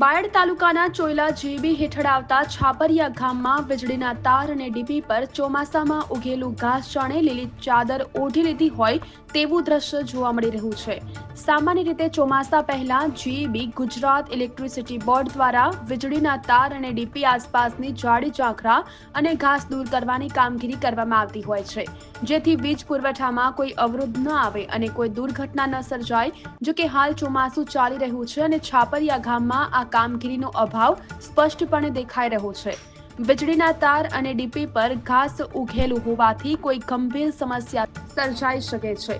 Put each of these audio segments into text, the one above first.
બાયડ તાલુકાના ચોયલા જીબી હેઠળ આવતા છાપરિયા ગામમાં વીજળીના તાર અને ડીપી પર ચોમાસામાં ઉગેલું ઘાસ જાણે લીલી ચાદર ઓઢી લીધી હોય તેવું દ્રશ્ય જોવા મળી રહ્યું છે. સામાન્ય રીતે ચોમાસા પહેલા જીબી ગુજરાત ઇલેક્ટ્રિસિટી બોર્ડ દ્વારા વીજળીના તાર અને ડીપી આસપાસની જાડી ઝાંખરા અને ઘાસ દૂર કરવાની કામગીરી કરવામાં આવતી હોય છે. જેથી વીજ પુરવઠામાં કોઈ અવરોધ ન આવે અને કોઈ દુર્ઘટના ન સર્જાય જો કે હાલ ચોમાસું ચાલી રહ્યું છે અને છાપરિયા ગામમાં આ કામગીરીનો અભાવ સ્પષ્ટપણે દેખાઈ રહ્યો છે. વીજળીના તાર અને ડીપી પર ઘાસ ઉઘેલું હોવાથી કોઈ ગંભીર સમસ્યા સર્જાઈ શકે છે.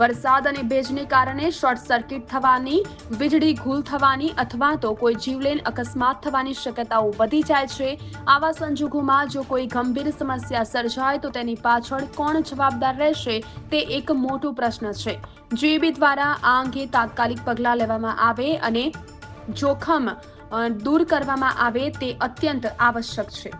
વરસાદ અને ભેજને કારણે શોર્ટ સર્કિટ થવાની, વીજળી ગુલ થવાની અથવા તો કોઈ જીવલેણ અકસ્માત થવાની શક્યતાઓ વધી જાય છે. આવા સંજોગોમાં જો કોઈ ગંભીર સમસ્યા સર્જાય તો તેની પાછળ કોણ જવાબદાર રહેશે તે એક મોટો પ્રશ્ન છે. જીબી દ્વારા આ અંગે તાત્કાલિક પગલાં લેવામાં આવે અને જોખમ દૂર કરવામાં આવે તે અત્યંત આવશ્યક છે.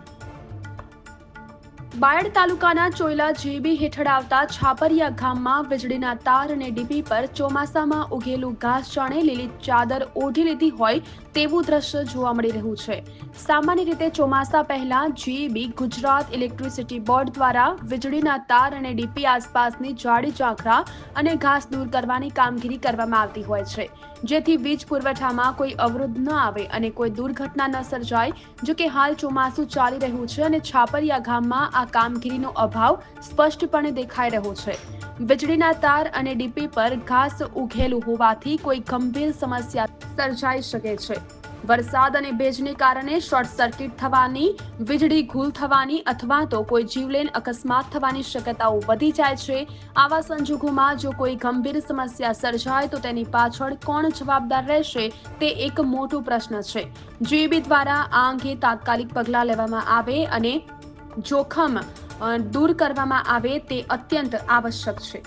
બાયડ તાલુકાના ચોયલા જીબી હેઠળ આવતા છાપરિયા ગામમાં વીજળીના તાર અને ડીપી પર ચોમાસામાં ઉગેલું ઘાસ જાણે લીલી ચાદર ઓઢી લીધી હોય તેવું દ્રશ્ય જોવા મળી રહ્યું છે. સામાન્ય રીતે ચોમાસા પહેલા જીબી ગુજરાત ઇલેક્ટ્રિસિટી બોર્ડ દ્વારા વીજળીના તાર અને ડીપી આસપાસની જાડી ઝાંખરા અને ઘાસ દૂર કરવાની કામગીરી કરવામાં આવતી હોય છે. જેથી વીજ પુરવઠામાં કોઈ અવરોધ ન આવે અને કોઈ દુર્ઘટના ન સર્જાય જો કે હાલ ચોમાસું ચાલી રહ્યું છે અને છાપરિયા ગામમાં આ કામગીરીનો અભાવ સ્પષ્ટપણે દેખાઈ રહ્યો છે. વીજળીના તાર અને ડીપી પર ઘાસ ઉઘેલું હોવાથી કોઈ ગંભીર સમસ્યા સર્જાઈ શકે છે. વરસાદ અને ભેજને કારણે શોર્ટ સર્કિટ થવાની, વીજળી ગુલ થવાની અથવા તો કોઈ જીવલેણ અકસ્માત થવાની શક્યતાઓ વધી જાય છે. આવા સંજોગોમાં જો કોઈ ગંભીર સમસ્યા સર્જાય તો તેની પાછળ કોણ જવાબદાર રહેશે તે એક મોટો પ્રશ્ન છે. જીબી દ્વારા આ અંગે તાત્કાલિક પગલાં લેવામાં આવે અને જોખમ દૂર કરવામાં આવે તે અત્યંત આવશ્યક છે.